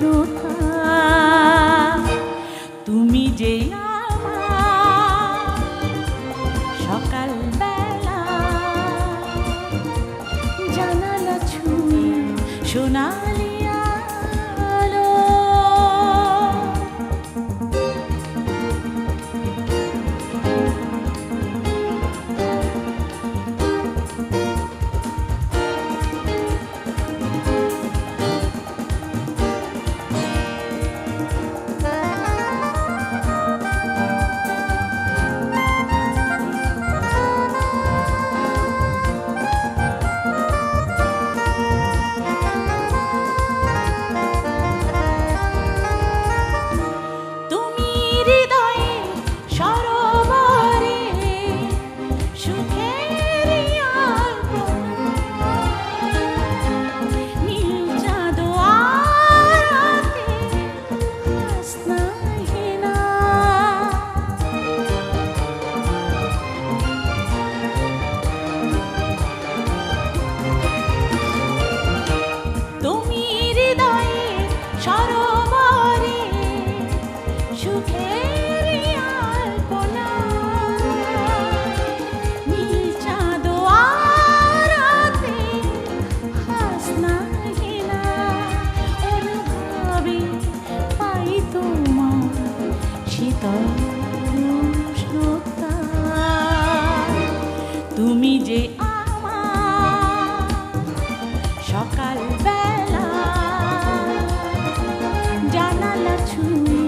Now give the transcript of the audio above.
ど。যে আমার সকাল বেলা জানালা ছুঁয়ে